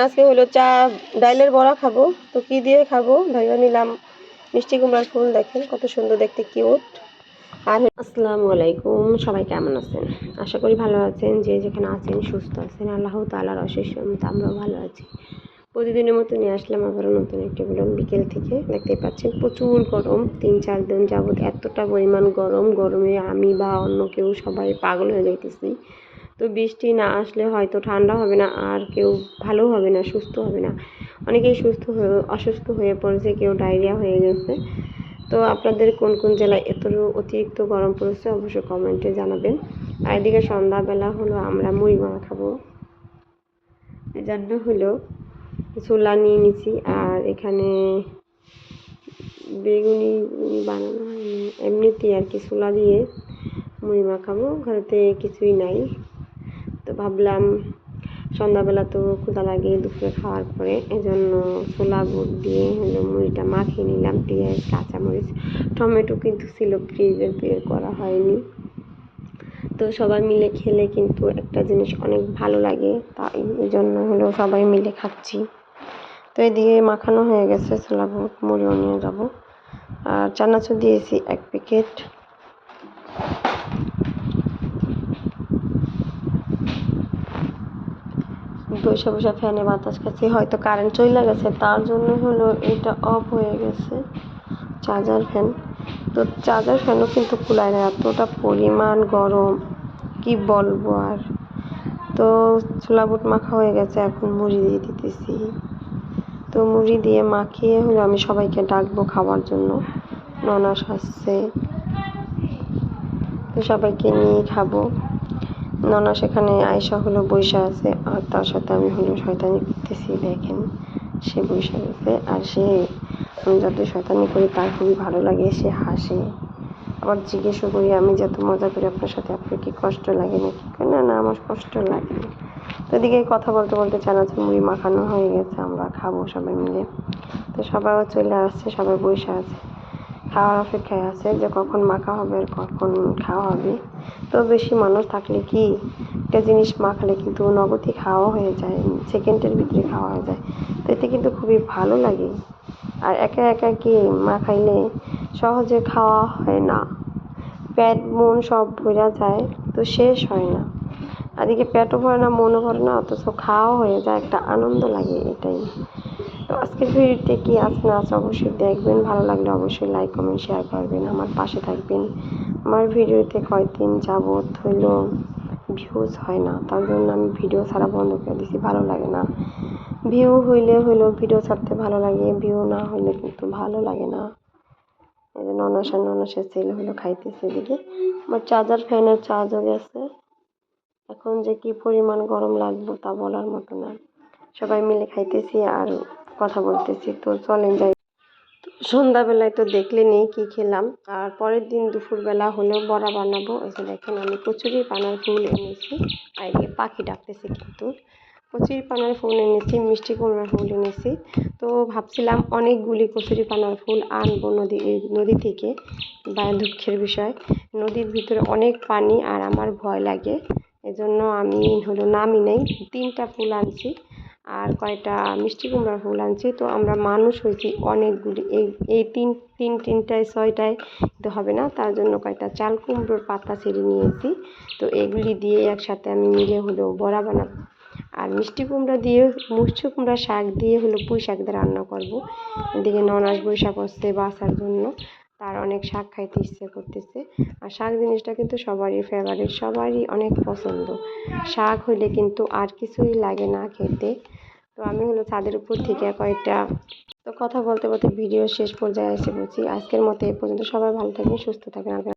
আজকে হলো চা, ডাইলের বড়া খাব। তো কি দিয়ে খাব? ভাইবা নিলাম মিষ্টি কুমড়ার ফুল, দেখেন কত সুন্দর দেখতে, কিউট। আর আসসালামু আলাইকুম, সবাই কেমন আছেন? আশা করি ভালো আছেন, যে যেখানে আছেন সুস্থ আছেন। আল্লাহ তালার অশেষ আমরাও ভালো আছি। প্রতিদিনের মতো নিয়ে আসলাম আবারও নতুন একটি বলুন বিকেল থেকে। দেখতেই পাচ্ছেন প্রচুর গরম, তিন চার দিন যাবত এতটা পরিমাণ গরম। গরমে আমি বা অন্য কেউ সবাই পাগল হয়ে যাইতেছি। তো বৃষ্টি না আসলে হয়তো ঠান্ডা হবে না আর কেউ ভালো হবে না, সুস্থ হবে না। অনেকেই সুস্থ হয়ে, অসুস্থ হয়ে পড়েছে, কেউ ডায়রিয়া হয়ে গেছে। তো আপনাদের কোন কোন জেলায় এত অতিরিক্ত গরম পড়েছে অবশ্যই কমেন্টে জানাবেন। আর এদিকে সন্ধ্যাবেলা হলো আমরা মুড়ি মাখা খাব। এই জন্য হলো ছোলা নিয়ে নিছি আর এখানে বেগুনি বানানো হয়নি। এমনিতেই আর কি ছোলা দিয়ে মুড়ি মাখাবো, ঘরেতে কিছুই নাই। ভাবলাম সন্ধ্যাবেলা তো ক্ষুধা লাগে, দুপুরে খাওয়ার পরে এজন্য ছোলা বুট দিয়ে হলো মুড়িটা মাখিয়ে নিলাম পেঁয়াজ কাঁচামরিচ, টমেটো কিন্তু ছিল ফ্রিজে, বের করা হয়নি। তো সবাই মিলে খেলে কিন্তু একটা জিনিস অনেক ভালো লাগে, তাই এই জন্য হলো সবাই মিলে খাচ্ছি। তো এদিকে মাখানো হয়ে গেছে, ছোলা বুট মুড়িও নিয়ে যাব। আর চানাচুর দিয়েছি এক প্যাকেট। বসে বসে ফ্যানে বাতাস খাচ্ছি, হয়তো কারেন্ট চলে গেছে, তার জন্য হলো এটা অফ হয়ে গেছে চার্জার ফ্যান তো চার্জার ফ্যানও কিন্তু কুলায় না, এতটা পরিমাণ গরম, কি বলব আর। তো ছোলা বুট মাখা হয়ে গেছে, এখন মুড়ি দিয়ে দিতেছি। তো মুড়ি দিয়ে মাখিয়ে হলো আমি সবাইকে ডাকবো খাওয়ার জন্য ননাস আসছে। তো সবাইকে নিয়ে খাব। ননা সেখানে আয়সা হলো বৈশা আছে, আর তার সাথে আমি হলো শয়তানি করতেছি, দেখেন। সে বৈশা গেছে আর সে, আমি যত শয়তানি করি, তার খুবই ভালো লাগে, সে হাসে। আবার জিজ্ঞেসও করি, আমি যত মজা করি, আপনার সাথে আপনার কি কষ্ট লাগে না কি না না, আমার কষ্ট লাগে তো এদিকে কথা বলতে বলতে চানাচুর মুড়ি মাখানো হয়ে গেছে, আমরা খাব সবাই মিলে। তো সবাইও চলে আসছে, সবাই বসে আছে। খাওয়ার অপেক্ষায় আছে যে কখন মাখা হবে আর কখন খাওয়া হবে। তো বেশি মানুষ থাকলে কি? একটা জিনিস মাখালে কিন্তু নগদই খাওয়া হয়ে যায় সেকেন্ডের ভিতরে খাওয়া হয়ে যায়। তো এতে কিন্তু খুবই ভালো লাগে। আর একা একা কি মাখাইলে সহজে খাওয়া হয় না? পেট, মন সব ভরা যায়, তো শেষ হয় না। এদিকে পেটও ভরে না, মনও ভরে না, অথচ খাওয়া হয়ে যায়, একটা আনন্দ লাগে এটাই। তো আজকের ভিডিওতে কি আছে না আছে অবশ্যই দেখবেন। ভালো লাগলে অবশ্যই লাইক কমেন্ট শেয়ার করবেন। আমার পাশে থাকবেন। আমার ভিডিওতে কয়েকদিন যাবৎ হইল ভিউজ হয় না, তার জন্য আমি ভিডিও ছাড়া বন্ধ করে দিছি, ভালো লাগে না। ভিউ হইলে হইল ভিডিও ছাড়তে ভালো লাগে ভিউ না হইলে কিন্তু ভালো লাগে না। এই যে ননাসা ননাসের ছেলে হলো খাইতেছে এদিকে। আমার চার্জার ফ্যানের চার্জও গেছে। এখন যে কি পরিমাণ গরম লাগবে তা বলার মতো না। সবাই মিলে খাইতেছি আর কথা বলতেছি, তো চলেন যাই। সন্ধ্যাবেলায় তো দেখলে নেই কি খেলাম, আর পরের দিন দুপুরবেলা হলেও বড়া বানাবো। ওই যে দেখেন, আমি কচুরি পানার ফুল এনেছি, আর পাখি ডাকতেছি কিন্তু। কচুরি পানার ফুল এনেছি, মিষ্টি কুমড়ার ফুল এনেছি। তো ভাবছিলাম অনেকগুলি কচুরি পানার ফুল আনব নদী নদী থেকে, বা দুঃখের বিষয়। নদীর ভিতরে অনেক পানি, আর আমার ভয় লাগে। এজন্য আমি হলো নামি নেই, তিনটা ফুল আনছি। আর কয়টা মিষ্টি কুমড়ার ফুল আনছি, তো আমরা মানুষ হয়েছি অনেকগুলি। এই এই তিন তিন, তিনটায়, ছয়টায় তো হবে না, তার জন্য কয়টা চাল কুমড়োর পাতা ছেড়ে নিয়েছি। তো এগুলি দিয়ে একসাথে আমি মিলে হলো বড়া বানাবো। আর মিষ্টি কুমড়া দিয়ে মিষ্টি কুমড়া শাক দিয়ে হলো পুঁই শাক দিয়ে রান্না করব। এদিকে ননাস বৈশাখ হচ্ছে বাসার জন্য। তার অনেক শাক খাইতে ইচ্ছে করতেছে। আর শাক জিনিসটা কিন্তু সবারই ফেভারিট সবারই অনেক পছন্দ। শাক হইলে কিন্তু আর কিছুই লাগে না খেতে। তো আমি হলো ছাদের উপর থেকে কয়েকটা, তো কথা বলতে বলতে ভিডিও শেষ পর্যায়ে এসে বলছি আজকের মতো এ পর্যন্ত। সবাই ভালো থাকবেন, সুস্থ থাকবেন।